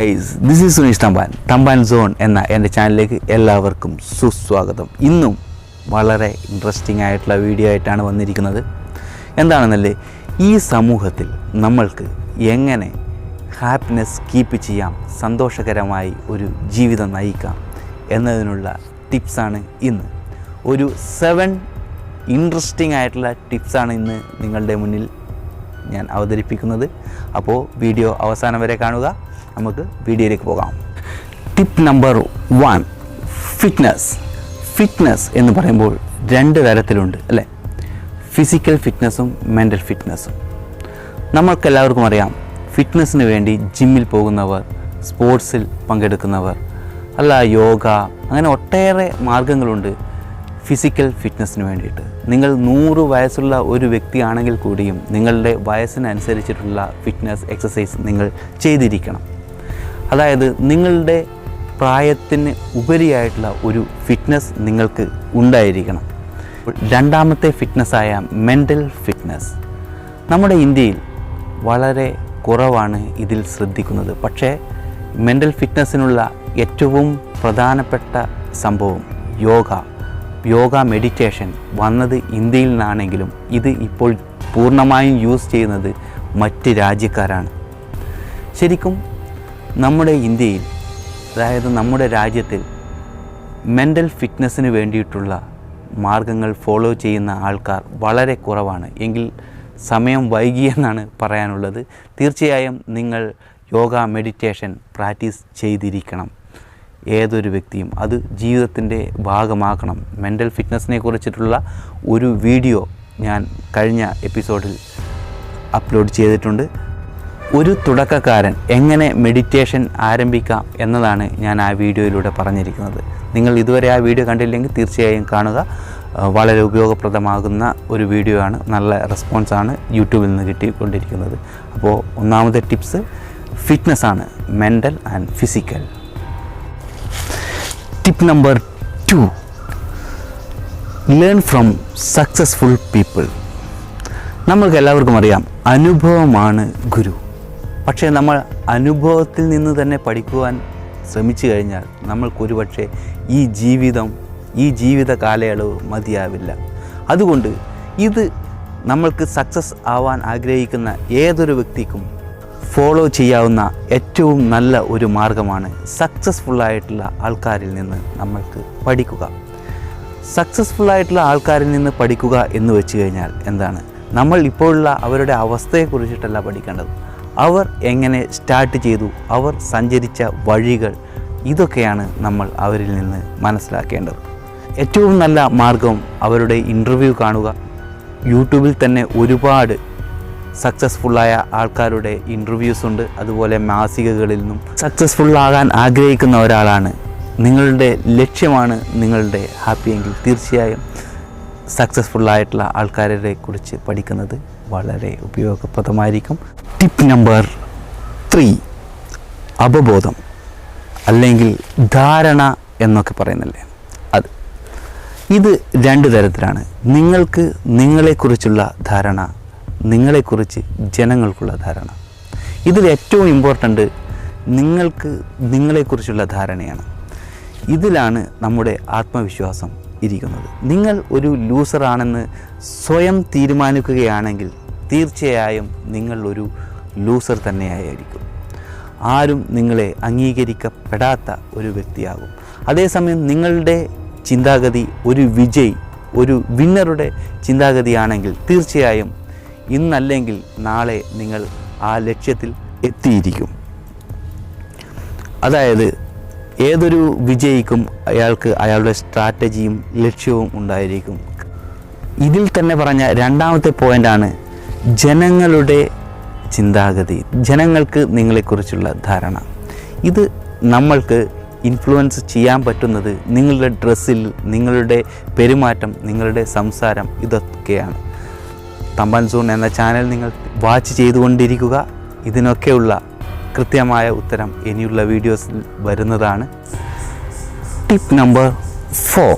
Guys this is Suneesh Thamban Thamban zone എന്ന എന്റെ ചാനലിലേക്ക് എല്ലാവർക്കും സുസ്വാഗതം. ഇന്നും വളരെ ഇൻട്രസ്റ്റിംഗ് ആയിട്ടുള്ള വീഡിയോ ആയിട്ടാണ് വന്നിരിക്കുന്നത്. എന്താണെന്നല്ലേ ഈ സമൂഹത്തിൽ നമ്മൾക്ക് എങ്ങനെ ഹാപ്പിനെസ് കീപ്പ് ചെയ്യാം സന്തോഷകരമായി ഒരു ജീവിതം നയിക്കാം എന്നതിനുള്ള ടിപ്സാണ് ഇന്ന്. ഒരു സെവൻ ഇൻട്രസ്റ്റിംഗ് ആയിട്ടുള്ള ടിപ്സാണ് ഇന്ന് നിങ്ങളുടെ മുന്നിൽ ഞാൻ അവതരിപ്പിക്കുന്നത്. അപ്പോൾ വീഡിയോ അവസാനം വരെ കാണുക. നമുക്ക് വീഡിയോയിലേക്ക് പോകാം. Tip number one fitness fitness എന്ന് പറയുമ്പോൾ രണ്ട് തരത്തിലുണ്ട് അല്ലേ? ഫിസിക്കൽ ഫിറ്റ്നസ്സും മെന്റൽ ഫിറ്റ്നസ്സും നമ്മൾക്കെല്ലാവർക്കും അറിയാം ഫിറ്റ്നസ്സിന് വേണ്ടി ജിമ്മിൽ പോകുന്നവർ സ്പോർട്സിൽ പങ്കെടുക്കുന്നവർ അല്ല യോഗ അങ്ങനെ ഒട്ടേറെ മാർഗങ്ങളുണ്ട് ഫിസിക്കൽ ഫിറ്റ്നസ്സിന് വേണ്ടിയിട്ട്. നിങ്ങൾ നൂറ് വയസ്സുള്ള ഒരു വ്യക്തിയാണെങ്കിൽ കൂടിയും നിങ്ങളുടെ വയസ്സിനനുസരിച്ചിട്ടുള്ള ഫിറ്റ്നസ് എക്സസൈസ് നിങ്ങൾ ചെയ്തിരിക്കണം. അതായത് നിങ്ങളുടെ പ്രായത്തിന് ഉപരിയായിട്ടുള്ള ഒരു ഫിറ്റ്നസ് നിങ്ങൾക്ക് ഉണ്ടായിരിക്കണം. രണ്ടാമത്തെ ഫിറ്റ്നസ്സായ മെന്റൽ ഫിറ്റ്നസ് നമ്മുടെ ഇന്ത്യയിൽ വളരെ കുറവാണ് ഇതിൽ ശ്രദ്ധിക്കുന്നത്. പക്ഷേ മെന്റൽ ഫിറ്റ്നസ്സിനുള്ള ഏറ്റവും പ്രധാനപ്പെട്ട സംഭവം യോഗ. യോഗ മെഡിറ്റേഷൻ വന്നത് ഇന്ത്യയിൽ നിന്നാണെങ്കിലും ഇത് ഇപ്പോൾ പൂർണമായും യൂസ് ചെയ്യുന്നത് മറ്റ് രാജ്യക്കാരാണ്. ശരിക്കും നമ്മുടെ ഇന്ത്യയിൽ അതായത് നമ്മുടെ രാജ്യത്തിൽ മെന്റൽ ഫിറ്റ്നസ്സിന് വേണ്ടിയിട്ടുള്ള മാർഗങ്ങൾ ഫോളോ ചെയ്യുന്ന ആൾക്കാർ വളരെ കുറവാണ്. എങ്കിൽ സമയം വൈകി എന്നാണ് പറയാനുള്ളത്. തീർച്ചയായും നിങ്ങൾ യോഗ മെഡിറ്റേഷൻ പ്രാക്ടീസ് ചെയ്തിരിക്കണം. ഏതൊരു വ്യക്തിയും അത് ജീവിതത്തിന്റെ ഭാഗമാക്കണം. മെന്റൽ ഫിറ്റ്നസ്സിനെ കുറിച്ചിട്ടുള്ള ഒരു വീഡിയോ ഞാൻ കഴിഞ്ഞ എപ്പിസോഡിൽ അപ്ലോഡ് ചെയ്തിട്ടുണ്ട്. ഒരു തുടക്കക്കാരൻ എങ്ങനെ മെഡിറ്റേഷൻ ആരംഭിക്കാം എന്നതാണ് ഞാൻ ആ വീഡിയോയിലൂടെ പറഞ്ഞിരിക്കുന്നത്. നിങ്ങൾ ഇതുവരെ ആ വീഡിയോ കണ്ടില്ലെങ്കിൽ തീർച്ചയായും കാണുക. വളരെ ഉപയോഗപ്രദമാകുന്ന ഒരു വീഡിയോ ആണ്. നല്ല റെസ്പോൺസാണ് യൂട്യൂബിൽ നിന്ന് കിട്ടിക്കൊണ്ടിരിക്കുന്നത്. അപ്പോൾ ഒന്നാമത്തെ ടിപ്സ് ഫിറ്റ്നസ് ആണ് mental and physical tip number two learn from successful people നമ്മൾക്ക് എല്ലാവർക്കും അറിയാം അനുഭവമാണ് ഗുരു. പക്ഷേ നമ്മൾ അനുഭവത്തിൽ നിന്ന് തന്നെ പഠിക്കുവാൻ ശ്രമിച്ചു കഴിഞ്ഞാൽ നമ്മൾക്കൊരു പക്ഷേ ഈ ജീവിതം ഈ ജീവിത കാലയളവ് മതിയാവില്ല. അതുകൊണ്ട് ഇത് നമ്മൾക്ക് സക്സസ് ആവാൻ ആഗ്രഹിക്കുന്ന ഏതൊരു വ്യക്തിക്കും ഫോളോ ചെയ്യാവുന്ന ഏറ്റവും നല്ല ഒരു മാർഗമാണ് സക്സസ്ഫുള്ളായിട്ടുള്ള ആൾക്കാരിൽ നിന്ന് നമ്മൾക്ക് പഠിക്കുക. സക്സസ്ഫുള്ളായിട്ടുള്ള ആൾക്കാരിൽ നിന്ന് പഠിക്കുക എന്ന് വെച്ച് കഴിഞ്ഞാൽ എന്താണ്? നമ്മൾ ഇപ്പോഴുള്ള അവരുടെ അവസ്ഥയെക്കുറിച്ചിട്ടല്ല പഠിക്കേണ്ടത്. അവർ എങ്ങനെ സ്റ്റാർട്ട് ചെയ്തു അവർ സഞ്ചരിച്ച വഴികൾ ഇതൊക്കെയാണ് നമ്മൾ അവരിൽ നിന്ന് മനസ്സിലാക്കേണ്ടത്. ഏറ്റവും നല്ല മാർഗം അവരുടെ ഇന്റർവ്യൂ കാണുക. യൂട്യൂബിൽ തന്നെ ഒരുപാട് സക്സസ്ഫുള്ളായ ആൾക്കാരുടെ ഇന്റർവ്യൂസ് ഉണ്ട്. അതുപോലെ മാസികകളിൽ നിന്നും സക്സസ്ഫുൾ ആകാൻ ആഗ്രഹിക്കുന്ന ഒരാളാണ്. നിങ്ങളുടെ ലക്ഷ്യമാണ് നിങ്ങളുടെ ഹാപ്പിയെങ്കിൽ തീർച്ചയായും സക്സസ്ഫുള്ളായിട്ടുള്ള ആൾക്കാരെ കുറിച്ച് പഠിക്കുന്നത്. വളരെ ഉപയോഗപ്രദമായിരിക്കും. ടിപ്പ് നമ്പർ ത്രീ അവബോധം അല്ലെങ്കിൽ ധാരണ എന്നൊക്കെ പറയുന്നില്ലേ? അത്. ഇത് രണ്ട് തരത്തിലാണ്. നിങ്ങൾക്ക് നിങ്ങളെക്കുറിച്ചുള്ള ധാരണ നിങ്ങളെക്കുറിച്ച് ജനങ്ങൾക്കുള്ള ധാരണ. ഇതിൽ ഏറ്റവും ഇമ്പോർട്ടന്റ് നിങ്ങൾക്ക് നിങ്ങളെക്കുറിച്ചുള്ള ധാരണയാണ്. ഇതിലാണ് നമ്മുടെ ആത്മവിശ്വാസം ഇരിക്കുന്നത്. നിങ്ങൾ ഒരു ലൂസറാണെന്ന് സ്വയം തീരുമാനിക്കുകയാണെങ്കിൽ തീർച്ചയായും നിങ്ങൾ ഒരു ലൂസർ തന്നെയായിരിക്കും. ആരും നിങ്ങളെ അംഗീകരിക്കപ്പെടാത്ത ഒരു വ്യക്തിയാകും. അതേസമയം നിങ്ങളുടെ ചിന്താഗതി ഒരു വിജയ് ഒരു വിന്നറുടെ ചിന്താഗതിയാണെങ്കിൽ തീർച്ചയായും ഇന്നല്ലെങ്കിൽ നാളെ നിങ്ങൾ ആ ലക്ഷ്യത്തിൽ എത്തിയിരിക്കും. അതായത് ഏതൊരു വിജയിക്കും അയാൾക്ക് അയാളുടെ സ്ട്രാറ്റജിയും ലക്ഷ്യവും ഉണ്ടായിരിക്കും. ഇതിൽ തന്നെ പറഞ്ഞ രണ്ടാമത്തെ പോയിന്റാണ് ജനങ്ങളുടെ ചിന്താഗതി ജനങ്ങൾക്ക് നിങ്ങളെക്കുറിച്ചുള്ള ധാരണ. ഇത് നമ്മൾക്ക് ഇൻഫ്ലുവൻസ് ചെയ്യാൻ പറ്റുന്നത് നിങ്ങളുടെ ഡ്രസ്സിൽ നിങ്ങളുടെ പെരുമാറ്റം നിങ്ങളുടെ സംസാരം ഇതൊക്കെയാണ്. തമ്പാൻ സൂൺ എന്ന ചാനൽ നിങ്ങൾ വാച്ച് ചെയ്തുകൊണ്ടിരിക്കുക. ഇതിനൊക്കെയുള്ള കൃത്യമായ ഉത്തരം ഇനിയുള്ള വീഡിയോസിൽ വരുന്നതാണ്. ടിപ്പ് നമ്പർ ഫോർ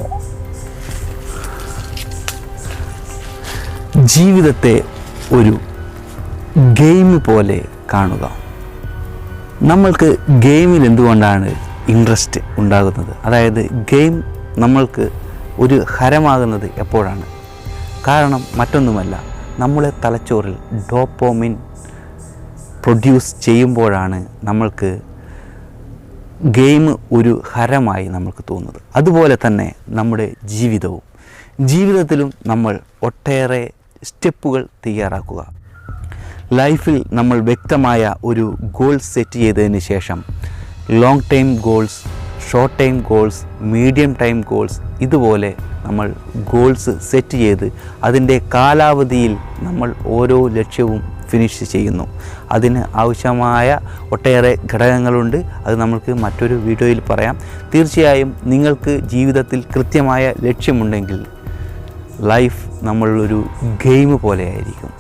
ജീവിതത്തെ ഒരു ഗെയിം പോലെ കാണുക. നമ്മൾക്ക് ഗെയിമിൽ എന്തുകൊണ്ടാണ് ഇൻട്രസ്റ്റ് ഉണ്ടാകുന്നത്? അതായത് ഗെയിം നമ്മൾക്ക് ഒരു ഹരമാകുന്നത് എപ്പോഴാണ്? കാരണം മറ്റൊന്നുമല്ല നമ്മളെ തലച്ചോറിൽ ഡോപ്പോമിൻ പ്രൊഡ്യൂസ് ചെയ്യുമ്പോഴാണ് നമ്മൾക്ക് ഗെയിം ഒരു ഹരമായി നമ്മൾക്ക് തോന്നുന്നത്. അതുപോലെ തന്നെ നമ്മുടെ ജീവിതവും. ജീവിതത്തിലും നമ്മൾ ഒട്ടേറെ സ്റ്റെപ്പുകൾ തയ്യാറാക്കുക. ലൈഫിൽ നമ്മൾ വ്യക്തമായ ഒരു ഗോൾ സെറ്റ് ചെയ്തതിന് ശേഷം long time goals short time goals medium time goals ഇതുപോലെ നമ്മൾ ഗോൾസ് സെറ്റ് ചെയ്ത് അതിന്റെ കാലാവധിയിൽ നമ്മൾ ഓരോ ലക്ഷ്യവും ഫിനിഷ് ചെയ്യുന്നു. അതിന് ആവശ്യമായ ഒട്ടേറെ ഘടകങ്ങളുണ്ട്. അത് നമുക്ക് മറ്റൊരു വീഡിയോയിൽ പറയാം. തീർച്ചയായും നിങ്ങൾക്ക് ജീവിതത്തിൽ കൃത്യമായ ലക്ഷ്യമുണ്ടെങ്കിൽ ലൈഫ് നമ്മളൊരു ഗെയിം പോലെ ആയിരിക്കും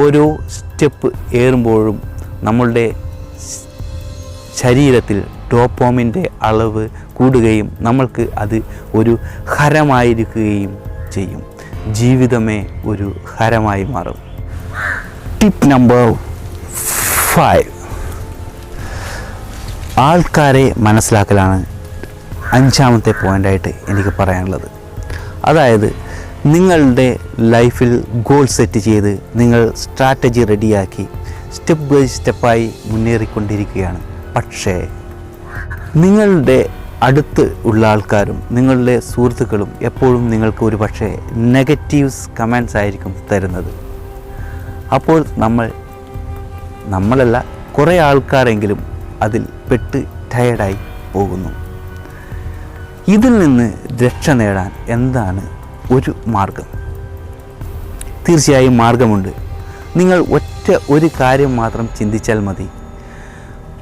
ഓരോ സ്റ്റെപ്പ് ഏറുമ്പോഴും നമ്മളുടെ ശരീരത്തിൽ ഡോപ്പോമിന്റെ അളവ് കൂടുകയും നമ്മൾക്ക് അത് ഒരു ഹരമായിരിക്കുകയും ചെയ്യും. ജീവിതമേ ഒരു ഹരമായി മാറും. ടിപ്പ് നമ്പർ ഫൈവ് ആൾക്കാരെ മനസ്സിലാക്കലാണ് അഞ്ചാമത്തെ പോയിന്റായിട്ട് എനിക്ക് പറയാനുള്ളത്. അതായത് നിങ്ങളുടെ ലൈഫിൽ ഗോൾ സെറ്റ് ചെയ്ത് നിങ്ങൾ സ്ട്രാറ്റജി റെഡിയാക്കി സ്റ്റെപ്പ് ബൈ സ്റ്റെപ്പായി മുന്നേറിക്കൊണ്ടിരിക്കുകയാണ്. പക്ഷേ നിങ്ങളുടെ അടുത്ത് ഉള്ള ആൾക്കാരും നിങ്ങളുടെ സുഹൃത്തുക്കളും എപ്പോഴും നിങ്ങൾക്ക് ഒരു പക്ഷേ നെഗറ്റീവ്സ് കമൻസ് ആയിരിക്കും തരുന്നത്. അപ്പോൾ നമ്മൾ നമ്മളല്ല കുറേ ആൾക്കാരെങ്കിലും അതിൽ പെട്ട് ടയർഡായി പോകുന്നു. ഇതിൽ നിന്ന് രക്ഷ നേടാൻ എന്താണ് ഒരു മാർഗം. തീർച്ചയായും മാർഗമുണ്ട്. നിങ്ങൾ ഒറ്റ ഒരു കാര്യം മാത്രം ചിന്തിച്ചാൽ മതി.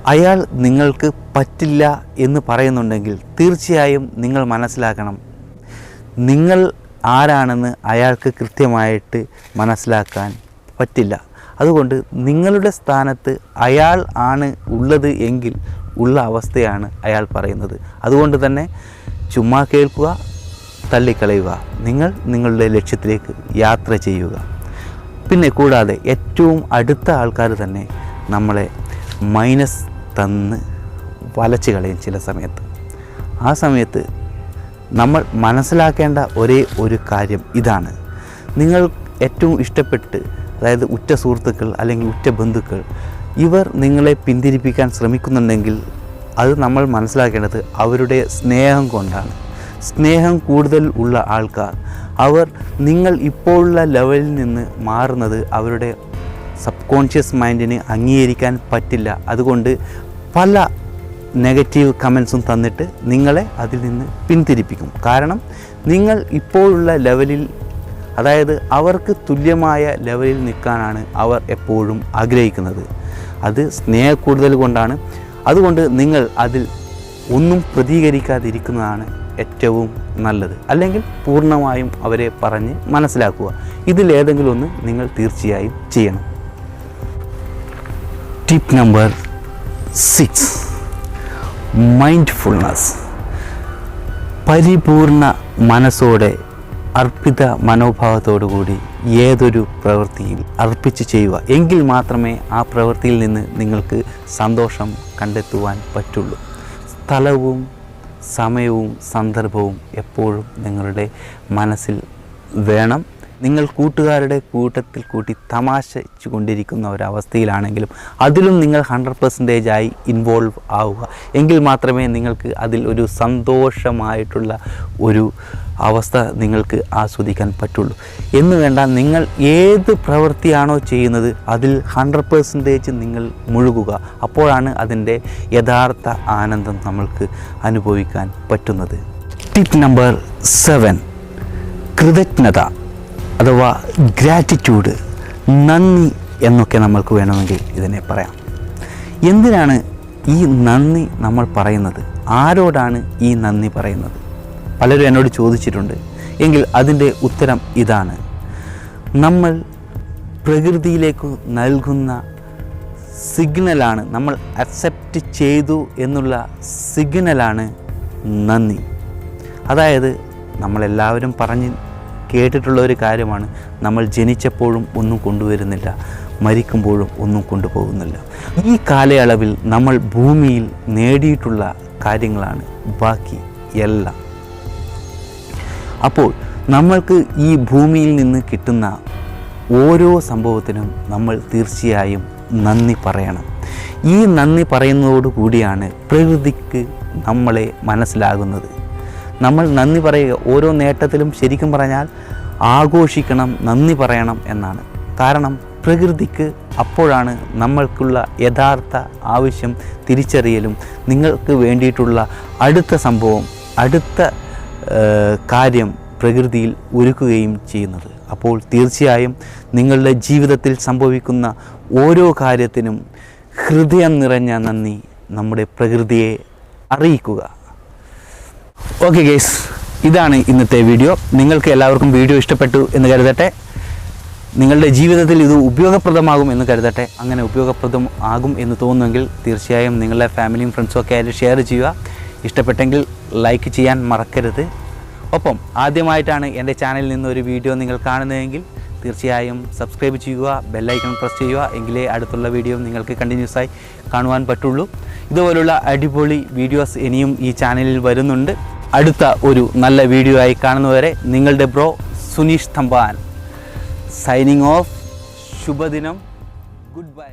അയാൾ നിങ്ങൾക്ക് പറ്റില്ല എന്ന് പറയുന്നുണ്ടെങ്കിൽ തീർച്ചയായും നിങ്ങൾ മനസ്സിലാക്കണം. നിങ്ങൾ ആരാണെന്ന് അയാൾക്ക് കൃത്യമായിട്ട് മനസ്സിലാക്കാൻ പറ്റില്ല. അതുകൊണ്ട് നിങ്ങളുടെ സ്ഥാനത്ത് അയാൾ ആണ് ഉള്ളത് എങ്കിൽ ഉള്ള അവസ്ഥയാണ് അയാൾ പറയുന്നത്. അതുകൊണ്ട് തന്നെ ചുമ്മാ കേൾക്കുക തള്ളിക്കളയുക. നിങ്ങൾ നിങ്ങളുടെ ലക്ഷ്യത്തിലേക്ക് യാത്ര ചെയ്യുക. പിന്നെ കൂടാതെ ഏറ്റവും അടുത്ത ആൾക്കാർ തന്നെ നമ്മളെ മൈനസ് തന്ന് വലച്ചു കളയും ചില സമയത്ത്. ആ സമയത്ത് നമ്മൾ മനസ്സിലാക്കേണ്ട ഒരേ ഒരു കാര്യം ഇതാണ്. നിങ്ങൾ ഏറ്റവും ഇഷ്ടപ്പെട്ട് അതായത് ഉറ്റ സുഹൃത്തുക്കൾ അല്ലെങ്കിൽ ഉറ്റ ബന്ധുക്കൾ ഇവർ നിങ്ങളെ പിന്തിരിപ്പിക്കാൻ ശ്രമിക്കുന്നുണ്ടെങ്കിൽ അത് നമ്മൾ മനസ്സിലാക്കേണ്ടത് അവരുടെ സ്നേഹം കൊണ്ടാണ്. സ്നേഹം കൂടുതൽ ഉള്ള ആൾക്കാർ. അവർ നിങ്ങൾ ഇപ്പോഴുള്ള ലെവലിൽ നിന്ന് മാറുന്നത് അവരുടെ സബ് കോൺഷ്യസ് മൈൻഡിന് അംഗീകരിക്കാൻ പറ്റില്ല. അതുകൊണ്ട് പല നെഗറ്റീവ് കമൻസും തന്നിട്ട് നിങ്ങളെ അതിൽ നിന്ന് പിന്തിരിപ്പിക്കും. കാരണം നിങ്ങൾ ഇപ്പോഴുള്ള ലെവലിൽ അതായത് അവർക്ക് തുല്യമായ ലെവലിൽ നിൽക്കാനാണ് അവർ എപ്പോഴും ആഗ്രഹിക്കുന്നത്. അത് സ്നേഹ കൂടുതൽ കൊണ്ടാണ്. അതുകൊണ്ട് നിങ്ങൾ അതിൽ ഒന്നും പ്രതികരിക്കാതിരിക്കുന്നതാണ് ഏറ്റവും നല്ലത്. അല്ലെങ്കിൽ പൂർണമായും അവരെ പറഞ്ഞ് മനസ്സിലാക്കുക. ഇതിലേതെങ്കിലും ഒന്ന് നിങ്ങൾ തീർച്ചയായും ചെയ്യണം. ടിപ്പ് നമ്പർ സിക്സ് മൈൻഡ്ഫുൾനെസ് പരിപൂർണ മനസ്സോടെ അർപ്പിത മനോഭാവത്തോടുകൂടി ഏതൊരു പ്രവൃത്തിയിൽ അർപ്പിച്ച് ചെയ്യുക. എങ്കിൽ മാത്രമേ ആ പ്രവൃത്തിയിൽ നിന്ന് നിങ്ങൾക്ക് സന്തോഷം കണ്ടെത്തുവാൻ പറ്റുള്ളൂ. സ്ഥലവും സമയവും സന്ദർഭവും എപ്പോഴും നിങ്ങളുടെ മനസ്സിൽ വേണം. നിങ്ങൾ കൂട്ടുകാരുടെ കൂട്ടത്തിൽ കൂട്ടി തമാശിച്ചു കൊണ്ടിരിക്കുന്ന ഒരവസ്ഥയിലാണെങ്കിലും അതിലും നിങ്ങൾ ഹൺഡ്രഡ് പെർസെന്റേജ് ആയി ഇൻവോൾവ് ആവുക. എങ്കിൽ മാത്രമേ നിങ്ങൾക്ക് അതിൽ ഒരു സന്തോഷമായിട്ടുള്ള ഒരു അവസ്ഥ നിങ്ങൾക്ക് ആസ്വദിക്കാൻ പറ്റുള്ളൂ. എന്ന് വേണ്ട നിങ്ങൾ ഏത് പ്രവൃത്തിയാണോ ചെയ്യുന്നത് അതിൽ ഹൺഡ്രഡ് പേഴ്സന്റേജ് നിങ്ങൾ മുഴുകുക. അപ്പോഴാണ് അതിന്റെ യഥാർത്ഥ ആനന്ദം നമ്മൾക്ക് അനുഭവിക്കാൻ പറ്റുന്നത്. ടിപ്പ് നമ്പർ സെവൻ കൃതജ്ഞത അഥവാ ഗ്രാറ്റിറ്റ്യൂഡ് നന്ദി എന്നൊക്കെ നമ്മൾക്ക് വേണമെങ്കിൽ ഇതിനെ പറയാം. എന്തിനാണ് ഈ നന്ദി നമ്മൾ പറയുന്നത്? ആരോടാണ് ഈ നന്ദി പറയുന്നത്? പലരും എന്നോട് ചോദിച്ചിട്ടുണ്ട് എങ്കിൽ അതിന്റെ ഉത്തരം ഇതാണ്. നമ്മൾ പ്രകൃതിയിലേക്ക് നൽകുന്ന സിഗ്നലാണ് നമ്മൾ അക്സെപ്റ്റ് ചെയ്തു എന്നുള്ള സിഗ്നലാണ് നന്ദി. അതായത് നമ്മളെല്ലാവരും പറഞ്ഞ് കേട്ടിട്ടുള്ള ഒരു കാര്യമാണ് നമ്മൾ ജനിച്ചപ്പോഴും ഒന്നും കൊണ്ടുവരുന്നില്ല മരിക്കുമ്പോഴും ഒന്നും കൊണ്ടുപോകുന്നില്ല. ഈ കാലയളവിൽ നമ്മൾ ഭൂമിയിൽ നേടിയിട്ടുള്ള കാര്യങ്ങളാണ് ബാക്കി എല്ലാം. അപ്പോൾ നമ്മൾക്ക് ഈ ഭൂമിയിൽ നിന്ന് കിട്ടുന്ന ഓരോ സംഭവത്തിനും നമ്മൾ തീർച്ചയായും നന്ദി പറയണം. ഈ നന്ദി പറയുന്നതോടു കൂടിയാണ് പ്രകൃതിക്ക് നമ്മളെ മനസ്സിലാകുന്നത്. നമ്മൾ നന്ദി പറയുക ഓരോ നേട്ടത്തിലും ശരിക്കും പറഞ്ഞാൽ ആഘോഷിക്കണം നന്ദി പറയണം എന്നാണ്. കാരണം പ്രകൃതിക്ക് അപ്പോഴാണ് നമ്മൾക്കുള്ള യഥാർത്ഥ ആവശ്യം തിരിച്ചറിയലും നിങ്ങൾക്ക് വേണ്ടിയിട്ടുള്ള അടുത്ത സംഭവം അടുത്ത കാര്യം പ്രകൃതിയിൽ ഒരുക്കുകയും ചെയ്യുന്നത്. അപ്പോൾ തീർച്ചയായും നിങ്ങളുടെ ജീവിതത്തിൽ സംഭവിക്കുന്ന ഓരോ കാര്യത്തിനും ഹൃദയം നിറഞ്ഞ നന്ദി നമ്മുടെ പ്രകൃതിയെ അറിയിക്കുക. ഓക്കെ ഗേസ് ഇതാണ് ഇന്നത്തെ വീഡിയോ. നിങ്ങൾക്ക് എല്ലാവർക്കും വീഡിയോ ഇഷ്ടപ്പെട്ടു എന്ന് കരുതട്ടെ. നിങ്ങളുടെ ജീവിതത്തിൽ ഇത് ഉപയോഗപ്രദമാകും എന്ന് കരുതട്ടെ. അങ്ങനെ ഉപയോഗപ്രദം ആകും എന്ന് തോന്നുമെങ്കിൽ തീർച്ചയായും നിങ്ങളുടെ ഫാമിലിയും ഫ്രണ്ട്സും ഒക്കെ ആയിട്ട് ഷെയർ ചെയ്യുക. ഇഷ്ടപ്പെട്ടെങ്കിൽ ലൈക്ക് ചെയ്യാൻ മറക്കരുത്. ഒപ്പം ആദ്യമായിട്ടാണ് എന്റെ ചാനലിൽ നിന്ന് ഒരു വീഡിയോ നിങ്ങൾ കാണുന്നതെങ്കിൽ തീർച്ചയായും സബ്സ്ക്രൈബ് ചെയ്യുക ബെല്ലൈക്കൺ പ്രസ് ചെയ്യുക എങ്കിലേ അടുത്തുള്ള വീഡിയോ നിങ്ങൾക്ക് കണ്ടിന്യൂസ് ആയി കാണുവാൻ പറ്റുള്ളൂ. ഇതുപോലുള്ള അടിപൊളി വീഡിയോസ് ഇനിയും ഈ ചാനലിൽ വരുന്നുണ്ട്. അടുത്ത ഒരു നല്ല വീഡിയോ ആയി കാണുന്നവരെ നിങ്ങളുടെ bro Suneesh Thamban. Signing off ശുഭദിനം. Good bye